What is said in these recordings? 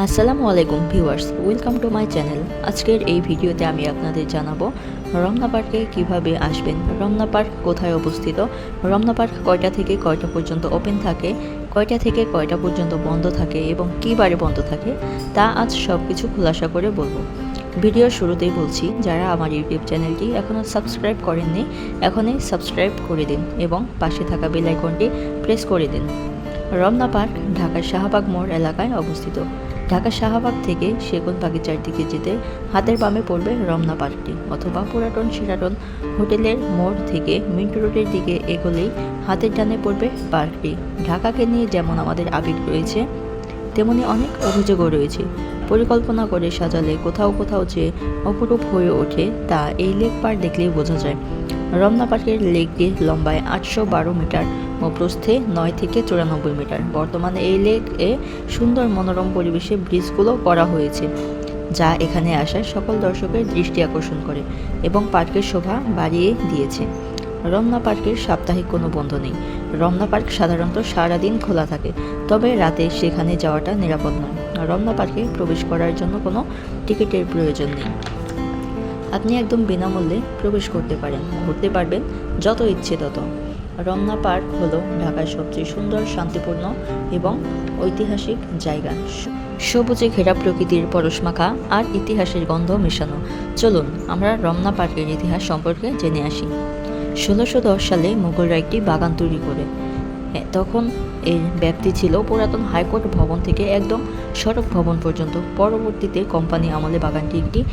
আসসালামু আলাইকুম viewers, welcome to my channel. আজকের এই ভিডিওতে আমি আপনাদের জানাব রমনা পার্কে কীভাবে আসবেন, রমনা পার্ক কোথায় অবস্থিত, রমনা পার্ক কয়টা থেকে কয়টা পর্যন্ত ওপেন থাকে, কয়টা থেকে কয়টা পর্যন্ত বন্ধ থাকে এবং কী বারে বন্ধ থাকে, তা আজ সব কিছু খোলাসা করে বলব। ভিডিওর শুরুতেই বলছি, যারা আমার ইউটিউব চ্যানেলটি এখনও সাবস্ক্রাইব করেননি, এখনই সাবস্ক্রাইব করে দিন এবং পাশে থাকা বেল আইকনটি প্রেস করে দিন। রমনা পার্ক ঢাকার শাহবাগ মোড় এলাকায় অবস্থিত। ঢাকা শাহবাগ থেকে সেগুন বাগিচার দিকে যেতে হাতের বামে পড়বে রমনা পার্কটি অথবা পুরাতন সিরাটন হোটেলের মোড় থেকে মিন্টু রোডের দিকে এগোলেই হাতের ডানে পড়বে পার্কটি। ঢাকাকে নিয়ে যেমন আমাদের আবেগ রয়েছে, তেমনি অনেক অভিযোগও রয়েছে। পরিকল্পনা করে সাজালে কোথাও কোথাও যে অপরূপ হয়ে ওঠে তা এই লেক পার দেখলেই বোঝা যায়। রমনা পার্কের লেকটি লম্বায় আটশো বারো মিটার ও প্রস্থে নয় থেকে চুরানব্বই মিটার। বর্তমানে এই লেক এ সুন্দর মনোরম পরিবেশে ব্রিজগুলো করা হয়েছে, যা এখানে আসায় সকল দর্শকের দৃষ্টি আকর্ষণ করে এবং পার্কের শোভা বাড়িয়ে দিয়েছে। রমনা পার্কের সাপ্তাহিক কোনো বন্ধ নেই। রমনা পার্ক সাধারণত সারাদিন খোলা থাকে, তবে রাতে সেখানে যাওয়াটা নিরাপদ নয়। রমনা পার্কে প্রবেশ করার জন্য কোনো টিকিটের প্রয়োজন নেই। আপনি একদম বিনামূল্যে প্রবেশ করতে পারেন। ঘুরতে পারবেন যত ইচ্ছে তত। রমনা পার্ক হলো ঢাকার সবচেয়ে সুন্দর, শান্তিপূর্ণ এবং ঐতিহাসিক জায়গা। সবুজে ঘেরা প্রকৃতির পরশমাখা আর ইতিহাসের গন্ধ মেশানো। চলুন, আমরা রমনা পার্কের ইতিহাস সম্পর্কে জেনে আসি। ষোলোশো দশ সালে মুঘলরা একটি বাগান তৈরি করে। তখন এর ব্যাপ্তি ছিল পুরাতন হাইকোর্ট ভবন থেকে একদম সড়ক ভবন পর্যন্ত। পরবর্তীতে কোম্পানি আমলে বাগানটি একটি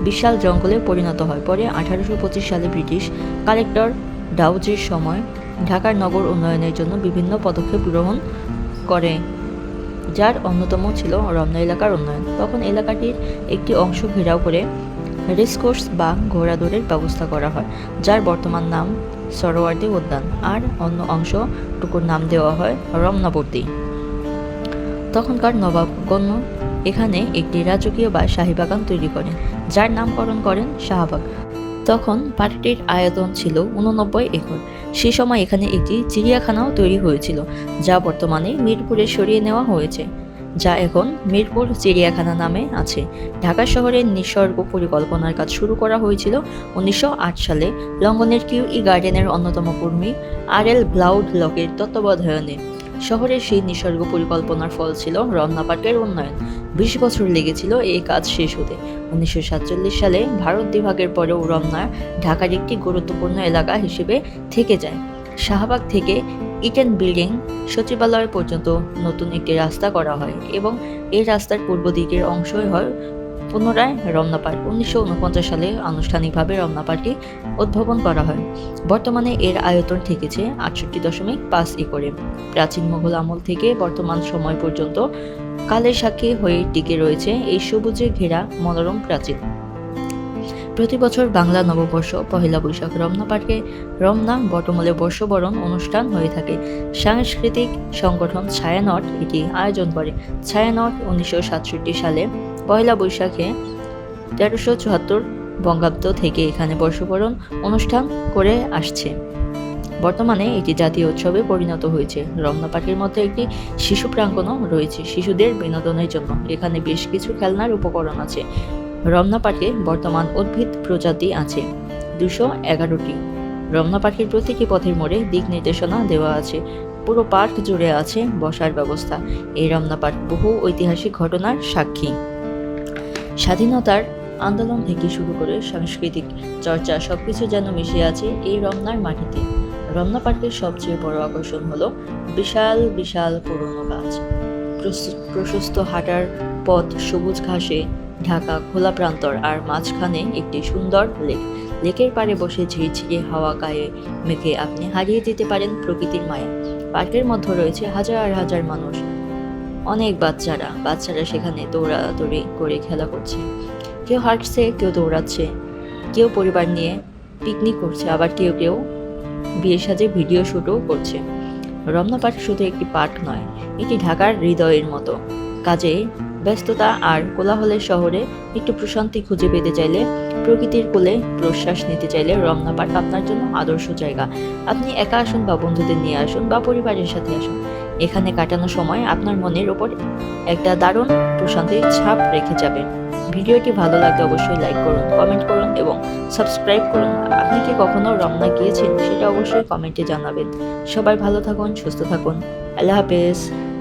বিশাল জঙ্গলে পরিণত হয়। পরে আঠারোশো পঁচিশ সালে ব্রিটিশ কালেক্টর ডাউজের সময় ঢাকার নগর উন্নয়নের জন্য বিভিন্ন পদক্ষেপ গ্রহণ করে, যার অন্যতম ছিল রমনা এলাকার উন্নয়ন। তখন এলাকাটির একটি অংশ ঘেরাও করে রেসকোর্স বা ঘোড়া দৌড়ের ব্যবস্থা করা হয়, যার বর্তমান নাম সরোয়ার্দী উদ্যান। আর অন্য অংশটুকুর নাম দেওয়া হয় রমনাবর্তী। তখনকার নবাবগণ এখানে একটি রাজকীয় বা শাহী বাগান তৈরি করেন, যার নামকরণ করেন শাহবাগ। তখন পার্কটির আয়তন ছিল উননব্বই একর। সে সময় এখানে একটি চিড়িয়াখানাও তৈরি হয়েছিল, যা বর্তমানে মিরপুরে সরিয়ে নেওয়া হয়েছে, যা এখন মিরপুর চিড়িয়াখানা নামে আছে। ঢাকা শহরের নিসর্গ পরিকল্পনার কাজ শুরু করা হয়েছিল উনিশশো আট সালে। লঙ্গনের কিউ ই গার্ডেনের অন্যতম কর্মী আর এল ব্লাউড লকের তত্ত্বাবধানে শহরের সেই নিসর্গ পরিকল্পনার ফল ছিল রমনা পার্কের উন্নয়ন। বিশ বছর লেগেছিল এই কাজ শেষ হতে। উনিশশো সাতচল্লিশ সালে ভারত বিভাগের পরেও রমনা ঢাকার একটি গুরুত্বপূর্ণ এলাকা হিসেবে থেকে যায়। শাহবাগ থেকে ইটেন বিল্ডিং সচিবালয় পর্যন্ত নতুন একটি রাস্তা করা হয় এবং এই রাস্তার পূর্ব দিকের অংশই হয় পুনরায় রমনা পার্ক। উনিশশো উনপঞ্চাশ সালে আনুষ্ঠানিকভাবে রমনা পার্কটি উদ্ভাবন করা হয়। বর্তমানে এর আয়তন ঠেকেছে আটষট্টি দশমিক পাঁচ একরে। প্রাচীন মোগল আমল থেকে বর্তমান সময় পর্যন্ত কালের সাক্ষী হয়ে টিকে রয়েছে এই সবুজে ঘেরা মনোরম প্রাচীন প্রতি বছর বাংলা নববর্ষ, পহেলা বৈশাখ রমনা পার্কে রমনা বটমলে বর্ষবরণ অনুষ্ঠান হয়ে থাকে। সাংস্কৃতিক সংগঠন ছায়ানট এটি আয়োজন করে। ছায়ানট উনিশশো সাতষট্টি সালে পয়লা বৈশাখে তেরোশো চুয়াত্তর বঙ্গাব্দ থেকে এখানে বর্ষবরণ অনুষ্ঠান করে আসছে। বর্তমানে এটি জাতীয় উৎসবে পরিণত হয়েছে। রমনা পার্কের মধ্যে একটি শিশু প্রাঙ্গণও রয়েছে। শিশুদের বিনোদনের জন্য এখানে বেশ কিছু খেলনার উপকরণ আছে। রমনা পার্কে বর্তমান উদ্ভিদ প্রজাতি আছে। দুশো এগারোটি। রমনা পার্কের প্রতিটি পথের মোড়ে দিক নির্দেশনা দেওয়া আছে। পুরো পার্ক জুড়ে আছে বসার ব্যবস্থা। এই রমনা পার্ক বহু ঐতিহাসিক ঘটনার সাক্ষী। স্বাধীনতার আন্দোলন থেকে শুরু করে সাংস্কৃতিক চর্চা সবকিছু যেন মিশে আছে এই রমনার মাটিতে। রমনা পার্কের সবচেয়ে বড় আকর্ষণ হলো বিশাল বিশাল পুরনো গাছ। প্রশস্ত হাঁটার পথ সবুজ ঘাসে, ঢাকা খোলা প্রান্তর আর মাঝখানে একটি সুন্দর লেক। লেকের পাড়ে বসে ঝিরঝিরে হাওয়া গায়ে মেখে আপনি হারিয়ে দিতে পারেন প্রকৃতির মায়া। পার্কের মধ্যে রয়েছে হাজার হাজার মানুষ। অনেক বাচ্চারা বাচ্চারা সেখানে দৌড়াদৌড়ি করে খেলা করছে। কেউ হাঁটছে, কেউ দৌড়াচ্ছে, কেউ পরিবার নিয়ে পিকনিক করছে, আবার কেউ কেউ বিয়ে সাজে ভিডিও শ্যুটও করছে। রমনা পার্ক শুধু একটি পার্ক নয়, এটি ঢাকার হৃদয়ের মতো। কাজে ব্যস্ততা আর কোলাহলের শহরে একটু প্রশান্তি খুঁজে পেতে চাইলে, প্রকৃতির কোলে প্রশ্বাস নিতে চাইলে রমনা পার্ক আপনার জন্য আদর্শ জায়গা। আপনি একা আসুন বা বন্ধুদের নিয়ে আসুন বা পরিবারের সাথে আসুন। এখানে কাটানো সময় আপনার মনের ওপর একটা দারুণ প্রশান্তির ছাপ রেখে যাবে। ভিডিওটি ভালো লাগলে অবশ্যই লাইক করুন কমেন্ট করুন এবং সাবস্ক্রাইব করুন। আপনি কি কখনো রমনা গিয়েছেন? সেটা অবশ্যই কমেন্টে জানাবেন। সবাই ভালো থাকুন, সুস্থ থাকুন। আল্লাহ হাফেজ।